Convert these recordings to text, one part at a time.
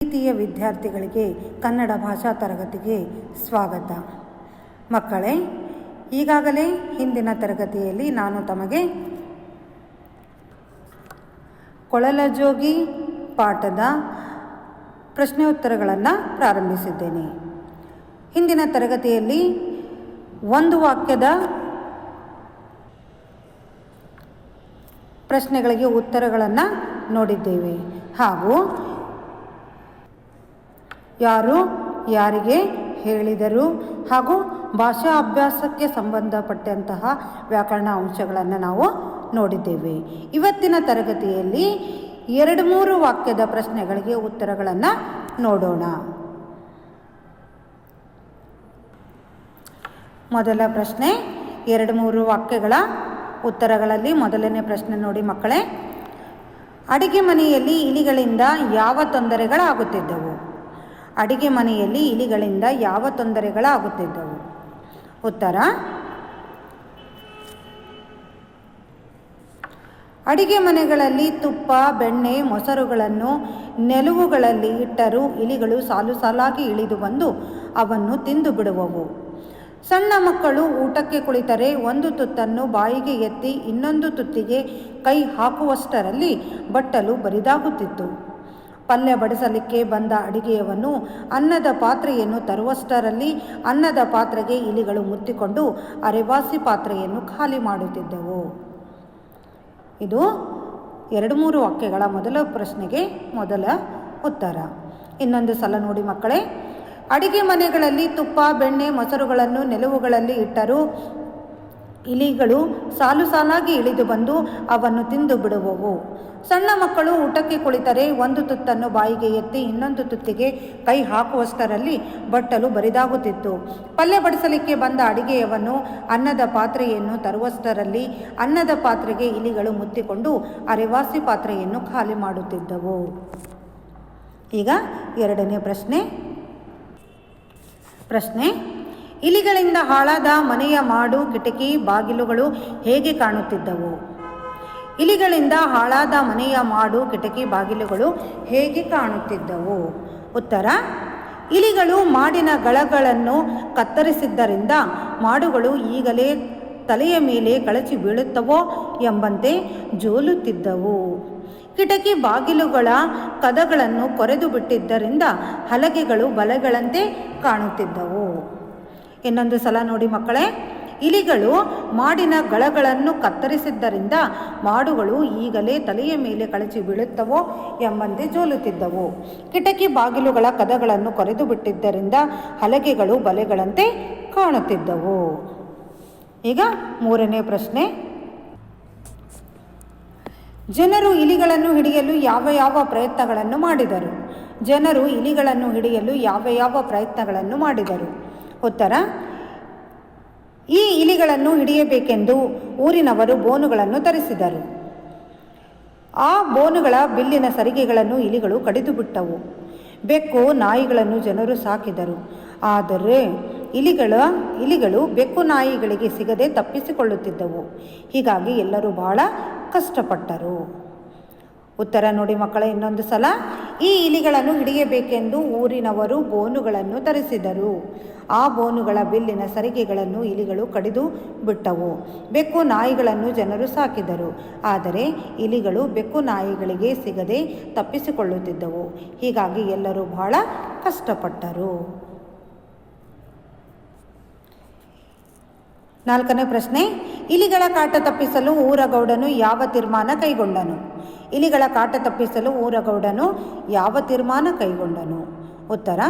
ಪ್ರೀತಿಯ ವಿದ್ಯಾರ್ಥಿಗಳಿಗೆ ಕನ್ನಡ ಭಾಷಾ ತರಗತಿಗೆ ಸ್ವಾಗತ. ಮಕ್ಕಳೇ, ಈಗಾಗಲೇ ಹಿಂದಿನ ತರಗತಿಯಲ್ಲಿ ನಾನು ತಮಗೆ ಕೊಳಲಜೋಗಿ ಪಾಠದ ಪ್ರಶ್ನೆ ಉತ್ತರಗಳನ್ನು ಪ್ರಾರಂಭಿಸಿದ್ದೇನೆ. ಹಿಂದಿನ ತರಗತಿಯಲ್ಲಿ ಒಂದು ವಾಕ್ಯದ ಪ್ರಶ್ನೆಗಳಿಗೆ ಉತ್ತರಗಳನ್ನು ನೋಡಿದ್ದೇವೆ. ಹಾಗೂ ಯಾರು? ಯಾರಿಗೆ ಹೇಳಿದರು? ಹಾಗೂ ಭಾಷಾ ಅಭ್ಯಾಸಕ್ಕೆ ಸಂಬಂಧಪಟ್ಟಂತಹ ವ್ಯಾಕರಣ ಅಂಶಗಳನ್ನು ನಾವು ನೋಡಿದ್ದೇವೆ. ಇವತ್ತಿನ ತರಗತಿಯಲ್ಲಿ ಎರಡು ಮೂರು ವಾಕ್ಯದ ಪ್ರಶ್ನೆಗಳಿಗೆ ಉತ್ತರಗಳನ್ನು ನೋಡೋಣ. ಮೊದಲ ಪ್ರಶ್ನೆ, ಎರಡು ಮೂರು ವಾಕ್ಯಗಳ ಉತ್ತರಗಳಲ್ಲಿ ಮೊದಲನೇ ಪ್ರಶ್ನೆ ನೋಡಿ ಮಕ್ಕಳೇ. ಅಡಿಗೆ ಮನೆಯಲ್ಲಿ ಇಲಿಗಳಿಂದ ಯಾವ ತೊಂದರೆಗಳಾಗುತ್ತಿದ್ದವು? ಅಡಿಗೆ ಮನೆಯಲ್ಲಿ ಇಲಿಗಳಿಂದ ಯಾವ ತೊಂದರೆಗಳಾಗುತ್ತಿದ್ದವು? ಉತ್ತರ, ಅಡಿಗೆ ಮನೆಗಳಲ್ಲಿ ತುಪ್ಪ, ಬೆಣ್ಣೆ, ಮೊಸರುಗಳನ್ನು ನೆಲುವುಗಳಲ್ಲಿ ಇಟ್ಟರೂ ಇಲಿಗಳು ಸಾಲು ಸಾಲಾಗಿ ಇಳಿದು ಬಂದು ಅವನ್ನು ತಿಂದು ಬಿಡುವವು. ಸಣ್ಣ ಮಕ್ಕಳು ಊಟಕ್ಕೆ ಕುಳಿತರೆ ಒಂದು ತುತ್ತನ್ನು ಬಾಯಿಗೆ ಎತ್ತಿ ಇನ್ನೊಂದು ತುತ್ತಿಗೆ ಕೈ ಹಾಕುವಷ್ಟರಲ್ಲಿ ಬಟ್ಟಲು ಬರಿದಾಗುತ್ತಿತ್ತು. ಪಲ್ಯ ಬಡಿಸಲಿಕ್ಕೆ ಬಂದ ಅಡಿಗೆಯವನು ಅನ್ನದ ಪಾತ್ರೆಯನ್ನು ತರುವಷ್ಟರಲ್ಲಿ ಅನ್ನದ ಪಾತ್ರೆಗೆ ಇಲಿಗಳು ಮುತ್ತಿಕೊಂಡು ಅರೆವಾಸಿ ಪಾತ್ರೆಯನ್ನು ಖಾಲಿ ಮಾಡುತ್ತಿದ್ದವು. ಇದು ಎರಡು ಮೂರು ವಾಕ್ಯಗಳ ಮೊದಲ ಪ್ರಶ್ನೆಗೆ ಮೊದಲ ಉತ್ತರ. ಇನ್ನೊಂದು ಸಲ ನೋಡಿ ಮಕ್ಕಳೇ. ಅಡಿಗೆ ಮನೆಗಳಲ್ಲಿ ತುಪ್ಪ, ಬೆಣ್ಣೆ, ಮೊಸರುಗಳನ್ನು ನೆಲುವುಗಳಲ್ಲಿ ಇಟ್ಟರೂ ಇಲಿಗಳು ಸಾಲು ಸಾಲಾಗಿ ಇಳಿದು ಬಂದು ಅವನ್ನು ತಿಂದು ಬಿಡುವವು. ಸಣ್ಣ ಮಕ್ಕಳು ಊಟಕ್ಕೆ ಕುಳಿತರೆ ಒಂದು ತುತ್ತನ್ನು ಬಾಯಿಗೆ ಎತ್ತಿ ಇನ್ನೊಂದು ತುತ್ತಿಗೆ ಕೈ ಹಾಕುವಷ್ಟರಲ್ಲಿ ಬಟ್ಟಲು ಬರಿದಾಗುತ್ತಿತ್ತು. ಪಲ್ಯ ಬಡಿಸಲಿಕ್ಕೆ ಬಂದ ಅಡಿಗೆಯವನ್ನು ಅನ್ನದ ಪಾತ್ರೆಯನ್ನು ತರುವಷ್ಟರಲ್ಲಿ ಅನ್ನದ ಪಾತ್ರೆಗೆ ಇಲಿಗಳು ಮುತ್ತಿಕೊಂಡು ಅರೆವಾಸಿ ಪಾತ್ರೆಯನ್ನು ಖಾಲಿ ಮಾಡುತ್ತಿದ್ದವು. ಈಗ ಎರಡನೇ ಪ್ರಶ್ನೆ. ಪ್ರಶ್ನೆ ಇಲಿಗಳಿಂದ ಹಾಳಾದ ಮನೆಯ ಮಾಡು ಕಿಟಕಿ ಬಾಗಿಲುಗಳು ಹೇಗೆ ಕಾಣುತ್ತಿದ್ದವು? ಇಲಿಗಳಿಂದ ಹಾಳಾದ ಮನೆಯ ಮಾಡು ಕಿಟಕಿ ಬಾಗಿಲುಗಳು ಹೇಗೆ ಕಾಣುತ್ತಿದ್ದವು? ಉತ್ತರ, ಇಲಿಗಳು ಮಾಡಿನ ಗಳಗಳನ್ನು ಕತ್ತರಿಸಿದ್ದರಿಂದ ಮಾಡುಗಳು ಈಗಲೇ ತಲೆಯ ಮೇಲೆ ಕಳಚಿ ಬೀಳುತ್ತವೋ ಎಂಬಂತೆ ಜೋಲುತ್ತಿದ್ದವು. ಕಿಟಕಿ ಬಾಗಿಲುಗಳ ಕದಗಳನ್ನು ಕೊರೆದು ಬಿಟ್ಟಿದ್ದರಿಂದ ಹಲಗೆಗಳು ಬಲೆಗಳಂತೆ ಕಾಣುತ್ತಿದ್ದವು. ಇನ್ನೊಂದು ಸಲ ನೋಡಿ ಮಕ್ಕಳೇ, ಇಲಿಗಳು ಮಾಡಿನ ಗಳಗಳನ್ನು ಕತ್ತರಿಸಿದ್ದರಿಂದ ಮಾಡುಗಳು ಈಗಲೇ ತಲೆಯ ಮೇಲೆ ಕಳಚಿ ಬೀಳುತ್ತವೋ ಎಂಬಂತೆ ಜೋಲುತ್ತಿದ್ದವು. ಕಿಟಕಿ ಬಾಗಿಲುಗಳ ಕದಗಳನ್ನು ಕೊರೆದು ಬಿಟ್ಟಿದ್ದರಿಂದ ಹಲಗೆಗಳು ಬಲೆಗಳಂತೆ ಕಾಣುತ್ತಿದ್ದವು. ಈಗ ಮೂರನೇ ಪ್ರಶ್ನೆ. ಜನರು ಇಲಿಗಳನ್ನು ಹಿಡಿಯಲು ಯಾವ ಯಾವ ಪ್ರಯತ್ನಗಳನ್ನು ಮಾಡಿದರು? ಜನರು ಇಲಿಗಳನ್ನು ಹಿಡಿಯಲು ಯಾವ ಯಾವ ಪ್ರಯತ್ನಗಳನ್ನು ಮಾಡಿದರು? ಉತ್ತರ ಈ ಇಲಿಗಳನ್ನು ಹಿಡಿಯಬೇಕೆಂದು ಊರಿನವರು ಬೋನುಗಳನ್ನು ತರಿಸಿದರು. ಆ ಬೋನುಗಳ ಬಿಲ್ಲಿನ ಸರಿಗೆಗಳನ್ನು ಇಲಿಗಳು ಕಡಿದುಬಿಟ್ಟವು. ಬೆಕ್ಕು ನಾಯಿಗಳನ್ನು ಜನರು ಸಾಕಿದರು. ಆದರೆ ಇಲಿಗಳ, ಇಲಿಗಳು ಬೆಕ್ಕು ನಾಯಿಗಳಿಗೆ ಸಿಗದೆ ತಪ್ಪಿಸಿಕೊಳ್ಳುತ್ತಿದ್ದವು. ಹೀಗಾಗಿ ಎಲ್ಲರೂ ಬಹಳ ಕಷ್ಟಪಟ್ಟರು. ಉತ್ತರ, ನೋಡಿ ಮಕ್ಕಳ, ಇನ್ನೊಂದು ಸಲ ಈ ಇಲಿಗಳನ್ನು ಹಿಡಿಯಬೇಕೆಂದು ಊರಿನವರು ಬೋನುಗಳನ್ನು ತರಿಸಿದರು. ಆ ಬೋನುಗಳ ಬಿಲ್ಲಿನ ಸರಿಗೆಗಳನ್ನು ಇಲಿಗಳು ಕಡಿದು ಬಿಟ್ಟವು. ಬೆಕ್ಕು ನಾಯಿಗಳನ್ನು ಜನರು ಸಾಕಿದರು. ಆದರೆ ಇಲಿಗಳು ಬೆಕ್ಕು ನಾಯಿಗಳಿಗೆ ಸಿಗದೆ ತಪ್ಪಿಸಿಕೊಳ್ಳುತ್ತಿದ್ದವು. ಹೀಗಾಗಿ ಎಲ್ಲರೂ ಬಹಳ ಕಷ್ಟಪಟ್ಟರು. ನಾಲ್ಕನೇ ಪ್ರಶ್ನೆ. ಇಲಿಗಳ ಕಾಟ ತಪ್ಪಿಸಲು ಊರಗೌಡನು ಯಾವ ತೀರ್ಮಾನ ಕೈಗೊಂಡನು? ಇಲಿಗಳ ಕಾಟ ತಪ್ಪಿಸಲು ಊರಗೌಡನು ಯಾವ ತೀರ್ಮಾನ ಕೈಗೊಂಡನು? ಉತ್ತರ.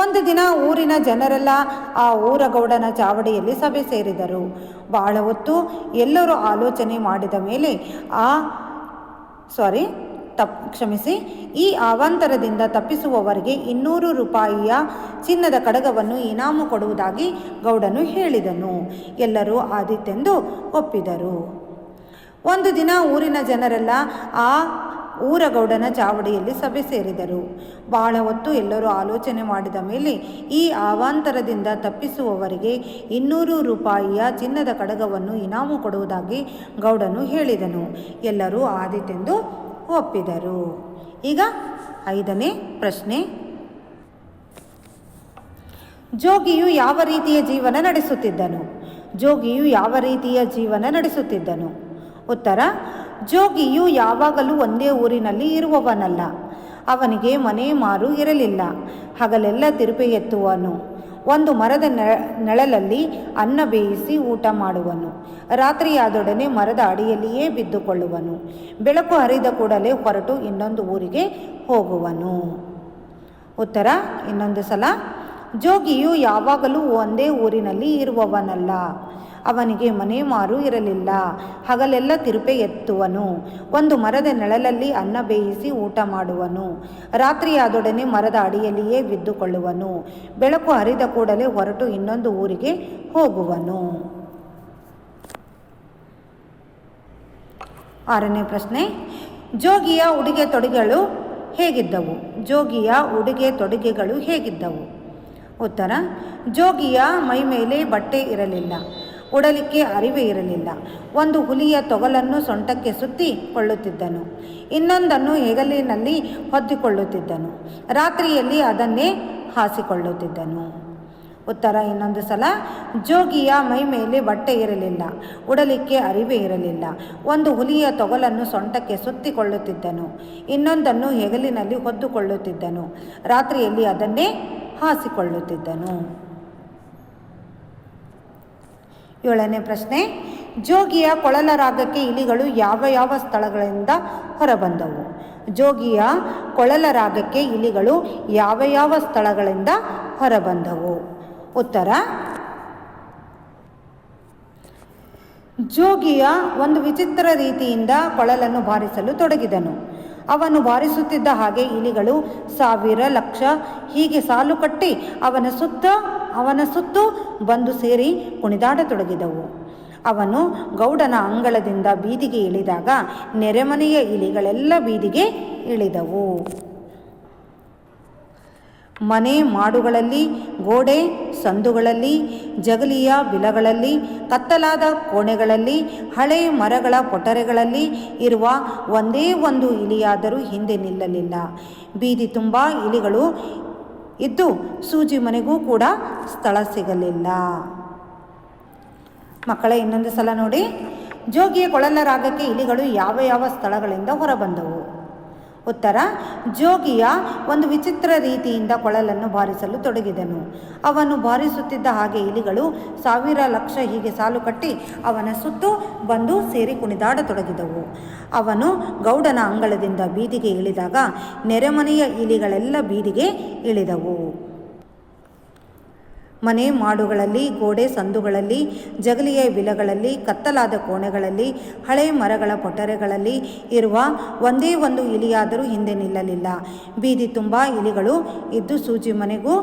ಒಂದು ದಿನ ಊರಿನ ಜನರೆಲ್ಲ ಆ ಊರಗೌಡನ ಚಾವಡಿಯಲ್ಲಿ ಸಭೆ ಸೇರಿದರು. ಬಹಳ ಹೊತ್ತು ಎಲ್ಲರೂ ಆಲೋಚನೆ ಮಾಡಿದ ಮೇಲೆ ಆ ಸಾರಿ ತಪ್, ಕ್ಷಮಿಸಿ, ಈ ಅವಾಂತರದಿಂದ ತಪ್ಪಿಸುವವರಿಗೆ ಇನ್ನೂರು ರೂಪಾಯಿಯ ಚಿನ್ನದ ಕಡಗವನ್ನು ಇನಾಮು ಕೊಡುವುದಾಗಿ ಗೌಡನು ಹೇಳಿದನು. ಎಲ್ಲರೂ ಆದಿತ್ತೆಂದು ಒಪ್ಪಿದರು. ಒಂದು ದಿನ ಊರಿನ ಜನರೆಲ್ಲ ಆ ಊರಗೌಡನ ಚಾವಡಿಯಲ್ಲಿ ಸಭೆ ಸೇರಿದರು. ಬಹಳ ಹೊತ್ತು ಎಲ್ಲರೂ ಆಲೋಚನೆ ಮಾಡಿದ ಮೇಲೆ ಈ ಆವಾಂತರದಿಂದ ತಪ್ಪಿಸುವವರಿಗೆ ಇನ್ನೂರು ರೂಪಾಯಿಯ ಚಿನ್ನದ ಕಡಗವನ್ನು ಇನಾಮು ಕೊಡುವುದಾಗಿ ಗೌಡನು ಹೇಳಿದನು. ಎಲ್ಲರೂ ಆದಿತೆಂದು ಒಪ್ಪಿದರು. ಈಗ ಐದನೇ ಪ್ರಶ್ನೆ. ಜೋಗಿಯು ಯಾವ ರೀತಿಯ ಜೀವನ ನಡೆಸುತ್ತಿದ್ದನು? ಜೋಗಿಯು ಯಾವ ರೀತಿಯ ಜೀವನ ನಡೆಸುತ್ತಿದ್ದನು? ಉತ್ತರ ಜೋಗಿಯು ಯಾವಾಗಲೂ ಒಂದೇ ಊರಿನಲ್ಲಿ ಇರುವವನಲ್ಲ. ಅವನಿಗೆ ಮನೆ ಮಾರು ಇರಲಿಲ್ಲ. ಹಗಲೆಲ್ಲ ತಿರುಪೆ ಎತ್ತುವನು. ಒಂದು ಮರದ ನೆಳಲಲ್ಲಿ ಅನ್ನ ಬೇಯಿಸಿ ಊಟ ಮಾಡುವನು. ರಾತ್ರಿಯಾದೊಡನೆ ಮರದ ಅಡಿಯಲ್ಲಿಯೇ ಬಿದ್ದುಕೊಳ್ಳುವನು. ಬೆಳಕು ಹರಿದ ಕೂಡಲೇ ಹೊರಟು ಇನ್ನೊಂದು ಊರಿಗೆ ಹೋಗುವನು. ಉತ್ತರ, ಇನ್ನೊಂದು ಸಲ, ಜೋಗಿಯು ಯಾವಾಗಲೂ ಒಂದೇ ಊರಿನಲ್ಲಿ ಇರುವವನಲ್ಲ. ಅವನಿಗೆ ಮನೆ ಮಾರು ಇರಲಿಲ್ಲ. ಹಗಲೆಲ್ಲ ತಿರುಪೆ ಎತ್ತುವನು. ಒಂದು ಮರದ ನೆಳಲಲ್ಲಿ ಅನ್ನ ಬೇಯಿಸಿ ಊಟ ಮಾಡುವನು. ರಾತ್ರಿಯಾದೊಡನೆ ಮರದ ಅಡಿಯಲ್ಲಿಯೇ ಬಿದ್ದುಕೊಳ್ಳುವನು. ಬೆಳಕು ಹರಿದ ಕೂಡಲೇ ಹೊರಟು ಇನ್ನೊಂದು ಊರಿಗೆ ಹೋಗುವನು. ಆರನೇ ಪ್ರಶ್ನೆ. ಜೋಗಿಯ ಉಡುಗೆ ತೊಡುಗೆಗಳು ಹೇಗಿದ್ದವು? ಜೋಗಿಯ ಉಡುಗೆ ತೊಡುಗೆಗಳು ಹೇಗಿದ್ದವು? ಉತ್ತರ. ಜೋಗಿಯ ಮೈ ಮೇಲೆ ಬಟ್ಟೆ ಇರಲಿಲ್ಲ. ಉಡಲಿಕ್ಕೆ ಅರಿವೆ ಇರಲಿಲ್ಲ. ಒಂದು ಹುಲಿಯ ತೊಗಲನ್ನು ಸೊಂಟಕ್ಕೆ ಸುತ್ತಿ ಕೊಳ್ಳುತ್ತಿದ್ದನು. ಇನ್ನೊಂದನ್ನು ಹೆಗಲಿನಲ್ಲಿ ಹೊದ್ದಿಕೊಳ್ಳುತ್ತಿದ್ದನು. ರಾತ್ರಿಯಲ್ಲಿ ಅದನ್ನೇ ಹಾಸಿಕೊಳ್ಳುತ್ತಿದ್ದನು. ಉತ್ತರ ಇನ್ನೊಂದು ಸಲ, ಜೋಗಿಯ ಮೈ ಮೇಲೆ ಬಟ್ಟೆ ಇರಲಿಲ್ಲ. ಉಡಲಿಕ್ಕೆ ಅರಿವೆ ಇರಲಿಲ್ಲ. ಒಂದು ಹುಲಿಯ ತೊಗಲನ್ನು ಸೊಂಟಕ್ಕೆ ಸುತ್ತಿಕೊಳ್ಳುತ್ತಿದ್ದನು ಇನ್ನೊಂದನ್ನು ಹೆಗಲಿನಲ್ಲಿ ಹೊದ್ದುಕೊಳ್ಳುತ್ತಿದ್ದನು. ರಾತ್ರಿಯಲ್ಲಿ ಅದನ್ನೇ ಹಾಸಿಕೊಳ್ಳುತ್ತಿದ್ದನು. ಏಳನೇ ಪ್ರಶ್ನೆ, ಜೋಗಿಯ ಕೊಳಲ ರಾಗಕ್ಕೆ ಇಲಿಗಳು ಯಾವ ಯಾವ ಸ್ಥಳಗಳಿಂದ ಹೊರಬಂದವು? ಜೋಗಿಯ ಕೊಳಲ ರಾಗಕ್ಕೆ ಇಲಿಗಳು ಯಾವ ಯಾವ ಸ್ಥಳಗಳಿಂದ ಹೊರಬಂದವು? ಉತ್ತರ, ಜೋಗಿಯ ಒಂದು ವಿಚಿತ್ರ ರೀತಿಯಿಂದ ಕೊಳಲನ್ನು ಬಾರಿಸಲು ತೊಡಗಿದನು. ಅವನು ಬಾರಿಸುತ್ತಿದ್ದ ಹಾಗೆ ಇಲಿಗಳು ಸಾವಿರ ಲಕ್ಷ ಹೀಗೆ ಸಾಲು ಕಟ್ಟಿ ಅವನ ಸುತ್ತ, ಅವನ ಸುತ್ತು ಬಂದು ಸೇರಿ ಕುಣಿದಾಡತೊಡಗಿದವು. ಅವನು ಗೌಡನ ಅಂಗಳದಿಂದ ಬೀದಿಗೆ ಇಳಿದಾಗ ನೆರೆಮನೆಯ ಇಲಿಗಳೆಲ್ಲ ಬೀದಿಗೆ ಇಳಿದವು. ಮನೆ ಮಾಡುಗಳಲ್ಲಿ, ಗೋಡೆ, ಸಂದುಗಳಲ್ಲಿ, ಜಗಲಿಯ ಬಿಲಗಳಲ್ಲಿ, ಕತ್ತಲಾದ ಕೋಣೆಗಳಲ್ಲಿ, ಹಳೆ ಮರಗಳ ಕೊಠರೆಗಳಲ್ಲಿ ಇರುವ ಒಂದೇ ಒಂದು ಇಲಿಯಾದರೂ ಹಿಂದೆ ನಿಲ್ಲಲಿಲ್ಲ. ಬೀದಿ ತುಂಬ ಇಲಿಗಳು ಇದ್ದು ಸೂಜಿ ಮನೆಗೂ ಕೂಡ ಸ್ಥಳ ಸಿಗಲಿಲ್ಲ. ಮಕ್ಕಳೇ, ಇನ್ನೊಂದು ಸಲ ನೋಡಿ. ಜೋಗಿಯ ಕೊಳಲ ರಾಗಕ್ಕೆ ಇಲಿಗಳು ಯಾವ ಯಾವ ಸ್ಥಳಗಳಿಂದ ಹೊರಬಂದವು? ಉತ್ತರ, ಜೋಗಿಯ ಒಂದು ವಿಚಿತ್ರ ರೀತಿಯಿಂದ ಕೊಳಲನ್ನು ಬಾರಿಸಲು ತೊಡಗಿದನು. ಅವನು ಬಾರಿಸುತ್ತಿದ್ದ ಹಾಗೆ ಇಲಿಗಳು ಸಾವಿರ ಲಕ್ಷ ಹೀಗೆ ಸಾಲು ಕಟ್ಟಿ ಅವನ ಸುತ್ತು ಬಂದು ಸೇರಿ ಕುಣಿದಾಡತೊಡಗಿದವು. ಅವನು ಗೌಡನ ಅಂಗಳದಿಂದ ಬೀದಿಗೆ ಇಳಿದಾಗ ನೆರೆಮನೆಯ ಇಲಿಗಳೆಲ್ಲ ಬೀದಿಗೆ ಇಳಿದವು. ಮನೆ ಮಾಡುಗಳಲ್ಲಿ, ಗೋಡೆ ಸಂದುಗಳಲ್ಲಿ, ಜಗಲಿಯ ವಿಲಗಳಲ್ಲಿ, ಕತ್ತಲಾದ ಕೋಣೆಗಳಲ್ಲಿ, ಹಳೆ ಮರಗಳ ಪೊಟರೆಗಳಲ್ಲಿ ಇರುವ ಒಂದೇ ಒಂದು ಇಲಿಯಾದರೂ ಹಿಂದೆ ನಿಲ್ಲಲಿಲ್ಲ. ಬೀದಿ ತುಂಬ ಇಲಿಗಳು ಇದ್ದು ಸೂಜಿ ಮನೆಗೂ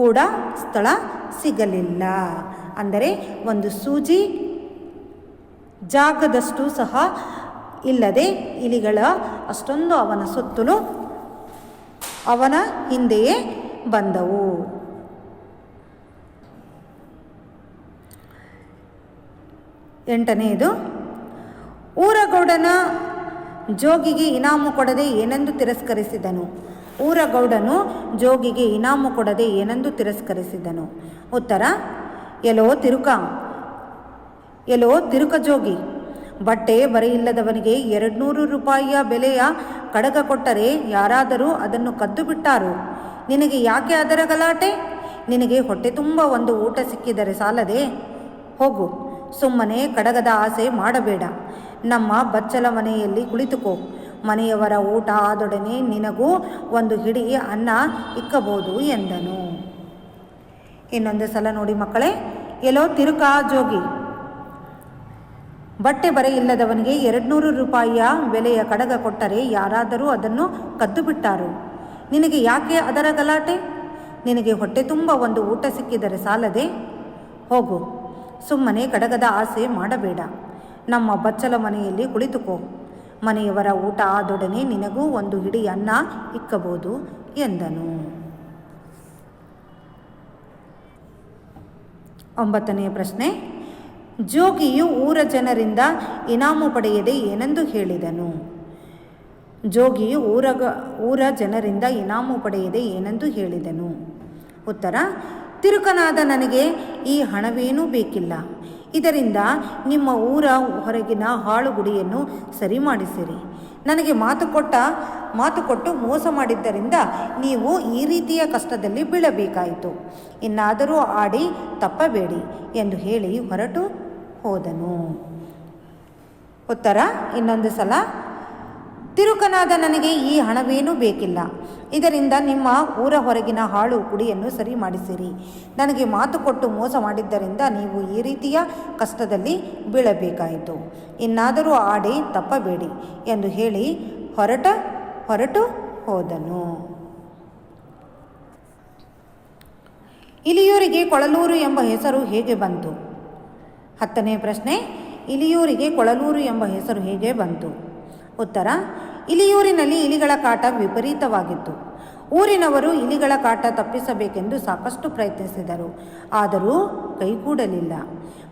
ಕೂಡ ಸ್ಥಳ ಸಿಗಲಿಲ್ಲ. ಅಂದರೆ ಒಂದು ಸೂಜಿ ಜಾಗದಷ್ಟು ಸಹ ಇಲ್ಲದೆ ಇಲಿಗಳ ಅಷ್ಟೊಂದು ಅವನ ಸುತ್ತಲೂ ಅವನ ಹಿಂದೆಯೇ ಬಂದವು. ಎಂಟನೆಯದು ಊರಗೌಡನ ಜೋಗಿಗೆ ಇನಾಮು ಕೊಡದೆ ಏನೆಂದು ತಿರಸ್ಕರಿಸಿದನು? ಊರಗೌಡನು ಜೋಗಿಗೆ ಇನಾಮು ಕೊಡದೆ ಏನೆಂದು ತಿರಸ್ಕರಿಸಿದನು? ಉತ್ತರ ಎಲೋ ತಿರುಕ ಎಲೋ ತಿರುಕ ಜೋಗಿ, ಬಟ್ಟೆ ಬರೆಯಿಲ್ಲದವನಿಗೆ ಎರಡುನೂರು ರೂಪಾಯಿಯ ಬೆಲೆಯ ಕಡಗ ಕೊಟ್ಟರೆ ಯಾರಾದರೂ ಅದನ್ನು ಕದ್ದು ಬಿಟ್ಟಾರು? ನಿನಗೆ ಯಾಕೆ ಅದರ ಗಲಾಟೆ? ನಿನಗೆ ಹೊಟ್ಟೆ ತುಂಬ ಒಂದು ಊಟ ಸಿಕ್ಕಿದರೆ ಸಾಲದೆ? ಹೋಗು. ಸುಮ್ಮನೆ ಕಡಗದ ಆಸೆ ಮಾಡಬೇಡ. ನಮ್ಮ ಬಚ್ಚಲ ಮನೆಯಲ್ಲಿ ಕುಳಿತುಕೋ. ಮನೆಯವರ ಊಟ ಆದೊಡನೆ ನಿನಗೂ ಒಂದು ಹಿಡಿ ಅನ್ನ ಇಕ್ಕಬಹುದು ಎಂದನು. ಇನ್ನೊಂದು ಸಲ ನೋಡಿ ಮಕ್ಕಳೇ, ಎಲ್ಲೋ ತಿರುಕಾ ಜೋಗಿ. ಬಟ್ಟೆ ಬರೆ ಇಲ್ಲದವನಿಗೆ ಎರಡುನೂರು ರೂಪಾಯಿಯ ಬೆಲೆಯ ಕಡಗ ಕೊಟ್ಟರೆ ಯಾರಾದರೂ ಅದನ್ನು ಕದ್ದು ಬಿಟ್ಟಾರು ನಿನಗೆ ಯಾಕೆ ಅದರ ಗಲಾಟೆ? ನಿನಗೆ ಹೊಟ್ಟೆ ತುಂಬ ಒಂದು ಊಟ ಸಿಕ್ಕಿದರೆ ಸಾಲದೆ? ಹೋಗು. ಸುಮ್ಮನೆ ಗಡಗದ ಆಸೆ ಮಾಡಬೇಡ. ನಮ್ಮ ಬಚ್ಚಲ ಮನೆಯಲ್ಲಿ ಕುಳಿತುಕೋ. ಮನೆಯವರ ಊಟ ಆದೊಡನೆ ನಿನಗೂ ಒಂದು ಹಿಡಿ ಅನ್ನ ಇಕ್ಕಬಹುದು ಎಂದನು. ಒಂಬತ್ತನೆಯ ಪ್ರಶ್ನೆ. ಜೋಗಿಯು ಊರ ಜನರಿಂದ ಇನಾಮು ಪಡೆಯದೆ ಏನೆಂದು ಹೇಳಿದನು. ಜೋಗಿಯು ಊರಗ, ಊರ ಜನರಿಂದ ಇನಾಮು ಪಡೆಯದೆ ಏನೆಂದು ಹೇಳಿದನು. ಉತ್ತರ. ತಿರುಕನಾದ ನನಗೆ ಈ ಹಣವೇನೂ ಬೇಕಿಲ್ಲ. ಇದರಿಂದ ನಿಮ್ಮ ಊರ ಹೊರಗಿನ ಹಾಳು ಗುಡಿಯನ್ನು ಸರಿ ಮಾಡಿಸಿರಿ ನನಗೆ ಮಾತು ಕೊಟ್ಟ, ಮಾತು ಕೊಟ್ಟು ಮೋಸ ಮಾಡಿದ್ದರಿಂದ ನೀವು ಈ ರೀತಿಯ ಕಷ್ಟದಲ್ಲಿ ಬೀಳಬೇಕಾಯಿತು. ಇನ್ನಾದರೂ ಆಡಿ ತಪ್ಪಬೇಡಿ ಎಂದು ಹೇಳಿ ಹೊರಟು ಹೋದನು. ಉತ್ತರ ಇನ್ನೊಂದು ಸಲ. ತಿರುಕನಾದ ನನಗೆ ಈ ಹಣವೇನೂ ಬೇಕಿಲ್ಲ. ಇದರಿಂದ ನಿಮ್ಮ ಊರ ಹೊರಗಿನ ಹಾಳು ಕುಡಿಯನ್ನು ಸರಿ ಮಾಡಿಸಿರಿ. ನನಗೆ ಮಾತು ಕೊಟ್ಟು ಮೋಸ ಮಾಡಿದ್ದರಿಂದ ನೀವು ಈ ರೀತಿಯ ಕಷ್ಟದಲ್ಲಿ ಬೀಳಬೇಕಾಯಿತು. ಇನ್ನಾದರೂ ಆಡಿ ತಪ್ಪಬೇಡಿ ಎಂದು ಹೇಳಿ ಹೊರಟ ಹೊರಟು ಹೋದನು. ಇಲಿಯೂರಿಗೆ ಕೊಳಲೂರು ಎಂಬ ಹೆಸರು ಹೇಗೆ ಬಂತು? ಹತ್ತನೇ ಪ್ರಶ್ನೆ, ಇಲಿಯೂರಿಗೆ ಕೊಳಲೂರು ಎಂಬ ಹೆಸರು ಹೇಗೆ ಬಂತು? ಉತ್ತರ, ಇಲಿಯೂರಿನಲ್ಲಿ ಇಲಿಗಳ ಕಾಟ ವಿಪರೀತವಾಗಿತ್ತು. ಊರಿನವರು ಇಲಿಗಳ ಕಾಟ ತಪ್ಪಿಸಬೇಕೆಂದು ಸಾಕಷ್ಟು ಪ್ರಯತ್ನಿಸಿದರು, ಆದರೂ ಕೈಗೂಡಲಿಲ್ಲ.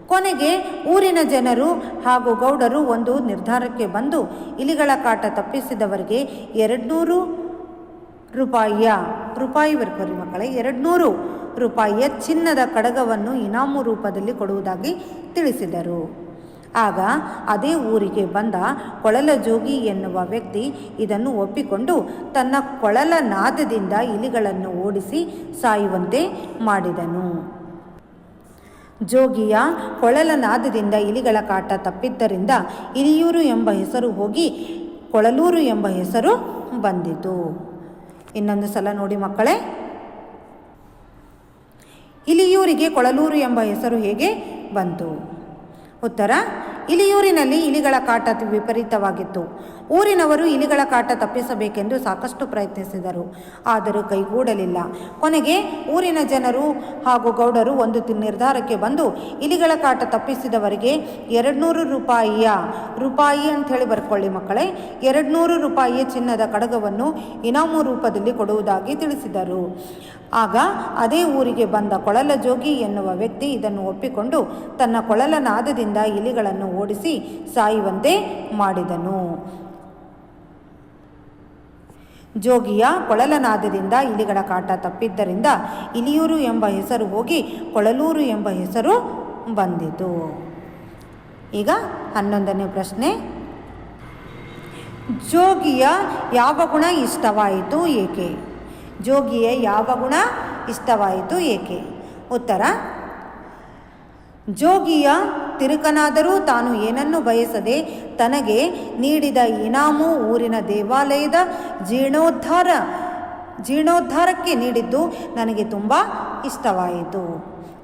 ಕೊನೆಗೆ ಊರಿನ ಜನರು ಹಾಗೂ ಗೌಡರು ಒಂದು ನಿರ್ಧಾರಕ್ಕೆ ಬಂದು ಇಲಿಗಳ ಕಾಟ ತಪ್ಪಿಸಿದವರಿಗೆ ಎರಡುನೂರು ರೂಪಾಯಿಯ, ರೂಪಾಯಿ ಬರ್ಕೋರಿ ಮಕ್ಕಳೇ, ಎರಡುನೂರು ರೂಪಾಯಿಯ ಚಿನ್ನದ ಕಡಗವನ್ನು ಇನಾಮು ರೂಪದಲ್ಲಿ ಕೊಡುವುದಾಗಿ ತಿಳಿಸಿದರು. ಆಗ ಅದೇ ಊರಿಗೆ ಬಂದ ಕೊಳಲ ಜೋಗಿ ಎನ್ನುವ ವ್ಯಕ್ತಿ ಇದನ್ನು ಒಪ್ಪಿಕೊಂಡು ತನ್ನ ಕೊಳಲ ನಾದದಿಂದ ಇಲಿಗಳನ್ನು ಓಡಿಸಿ ಸಾಯುವಂತೆ ಮಾಡಿದನು. ಜೋಗಿಯ ಕೊಳಲ ನಾದದಿಂದ ಇಲಿಗಳ ಕಾಟ ತಪ್ಪಿದ್ದರಿಂದ ಇಲಿಯೂರು ಎಂಬ ಹೆಸರು ಹೋಗಿ ಕೊಳಲೂರು ಎಂಬ ಹೆಸರು ಬಂದಿತು. ಇನ್ನೊಂದು ಸಲ ನೋಡಿ ಮಕ್ಕಳೇ. ಇಲಿಯೂರಿಗೆ ಕೊಳಲೂರು ಎಂಬ ಹೆಸರು ಹೇಗೆ ಬಂತು? ಉತ್ತರ ಇಲಿಯೂರಿನಲ್ಲಿ ಇಲಿಗಳ ಕಾಟ ವಿಪರೀತವಾಗಿತ್ತು. ಊರಿನವರು ಇಲಿಗಳ ಕಾಟ ತಪ್ಪಿಸಬೇಕೆಂದು ಸಾಕಷ್ಟು ಪ್ರಯತ್ನಿಸಿದರು. ಆದರೂ ಕೈಗೂಡಲಿಲ್ಲ. ಕೊನೆಗೆ ಊರಿನ ಜನರು ಹಾಗೂ ಗೌಡರು ಒಂದು ನಿರ್ಧಾರಕ್ಕೆ ಬಂದು ಇಲಿಗಳ ಕಾಟ ತಪ್ಪಿಸಿದವರಿಗೆ ಎರಡುನೂರು ರೂಪಾಯಿಯ ರೂಪಾಯಿ ಅಂತ ಹೇಳಿ ಬರ್ಕೊಳ್ಳಿ ಮಕ್ಕಳೇ. ಎರಡುನೂರು ರೂಪಾಯಿಯ ಚಿನ್ನದ ಕಡಗವನ್ನು ಇನಾಮು ರೂಪದಲ್ಲಿ ಕೊಡುವುದಾಗಿ ತಿಳಿಸಿದರು. ಆಗ ಅದೇ ಊರಿಗೆ ಬಂದ ಕೊಳಲ ಜೋಗಿ ಎನ್ನುವ ವ್ಯಕ್ತಿ ಇದನ್ನು ಒಪ್ಪಿಕೊಂಡು ತನ್ನ ಕೊಳಲನಾದದಿಂದ ಇಲಿಗಳನ್ನು ಓಡಿಸಿ ಸಾಯುವಂತೆ ಮಾಡಿದನು. ಜೋಗಿಯ ಕೊಳಲನಾದದಿಂದ ಇಲಿಗಳ ಕಾಟ ತಪ್ಪಿದ್ದರಿಂದ ಇಲಿಯೂರು ಎಂಬ ಹೆಸರು ಹೋಗಿ ಕೊಳಲೂರು ಎಂಬ ಹೆಸರು ಬಂದಿತು. ಈಗ ಹನ್ನೊಂದನೇ ಪ್ರಶ್ನೆ. ಜೋಗಿಯ ಯಾವ ಗುಣ ಇಷ್ಟವಾಯಿತು ಏಕೆ? ಜೋಗಿಯ ಯಾವ ಗುಣ ಇಷ್ಟವಾಯಿತು ಏಕೆ? ಉತ್ತರ. ಜೋಗಿಯ ತಿರುಕನಾದರೂ ತಾನು ಏನನ್ನು ಬಯಸದೆ ತನಗೆ ನೀಡಿದ ಇನಾಮು ಊರಿನ ದೇವಾಲಯದ ಜೀರ್ಣೋದ್ಧಾರ, ಜೀರ್ಣೋದ್ಧಾರಕ್ಕೆ ನೀಡಿದ್ದು ನನಗೆ ತುಂಬ ಇಷ್ಟವಾಯಿತು.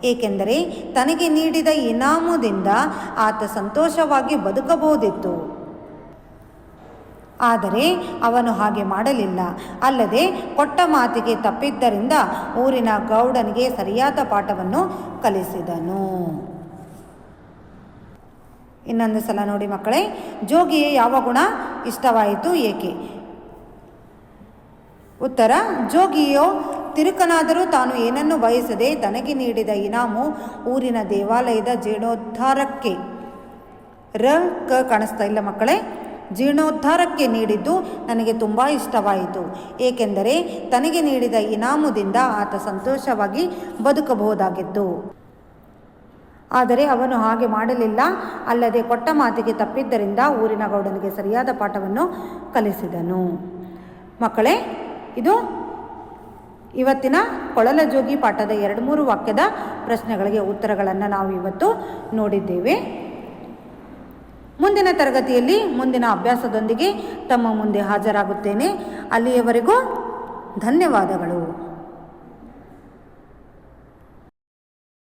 ಏಕೆಂದರೆ ತನಗೆ ನೀಡಿದ ಇನಾಮುದಿಂದ ಆತ ಸಂತೋಷವಾಗಿ ಬದುಕಬಹುದಿತ್ತು. ಆದರೆ ಅವನು ಹಾಗೆ ಮಾಡಲಿಲ್ಲ. ಅಲ್ಲದೆ ಕೊಟ್ಟ ಮಾತಿಗೆ ತಪ್ಪಿದ್ದರಿಂದ ಊರಿನ ಗೌಡನಿಗೆ ಸರಿಯಾದ ಪಾಠವನ್ನು ಕಲಿಸಿದನು. ಇನ್ನೊಂದು ಸಲ ನೋಡಿ ಮಕ್ಕಳೇ ಜೋಗಿಯೇ ಯಾವ ಗುಣ ಇಷ್ಟವಾಯಿತು ಏಕೆ? ಉತ್ತರ, ಜೋಗಿಯೋ, ತಿರುಕನಾದರೂ ತಾನು ಏನನ್ನು ಬಯಸದೆ ತನಗೆ ನೀಡಿದ ಇನಾಮು ಊರಿನ ದೇವಾಲಯದ ಜೀರ್ಣೋದ್ಧಾರಕ್ಕೆ. ರ ಕ ಕಾಣಿಸ್ತಾ ಇಲ್ಲ ಮಕ್ಕಳೇ, ಜೀರ್ಣೋದ್ಧಾರಕ್ಕೆ ನೀಡಿದ್ದು ನನಗೆ ತುಂಬ ಇಷ್ಟವಾಯಿತು. ಏಕೆಂದರೆ ತನಗೆ ನೀಡಿದ ಇನಾಮುದಿಂದ ಆತ ಸಂತೋಷವಾಗಿ ಬದುಕಬಹುದಾಗಿತ್ತು. ಆದರೆ ಅವನು ಹಾಗೆ ಮಾಡಲಿಲ್ಲ. ಅಲ್ಲದೆ ಕೊಟ್ಟ ಮಾತಿಗೆ ತಪ್ಪಿದ್ದರಿಂದ ಊರಿನ ಗೌಡನಿಗೆ ಸರಿಯಾದ ಪಾಠವನ್ನು ಕಲಿಸಿದನು. ಮಕ್ಕಳೇ, ಇದು ಇವತ್ತಿನ ಕೊಳಲ ಜೋಗಿ ಪಾಠದ ಎರಡು ಮೂರು ವಾಕ್ಯದ ಪ್ರಶ್ನೆಗಳಿಗೆ ಉತ್ತರಗಳನ್ನು ನಾವು ಇವತ್ತು ನೋಡಿದ್ದೇವೆ. ಮುಂದಿನ ತರಗತಿಯಲ್ಲಿ ಮುಂದಿನ ಅಭ್ಯಾಸದೊಂದಿಗೆ ತಮ್ಮ ಮುಂದೆ ಹಾಜರಾಗುತ್ತೇನೆ. ಅಲ್ಲಿಯವರೆಗೂ ಧನ್ಯವಾದಗಳು.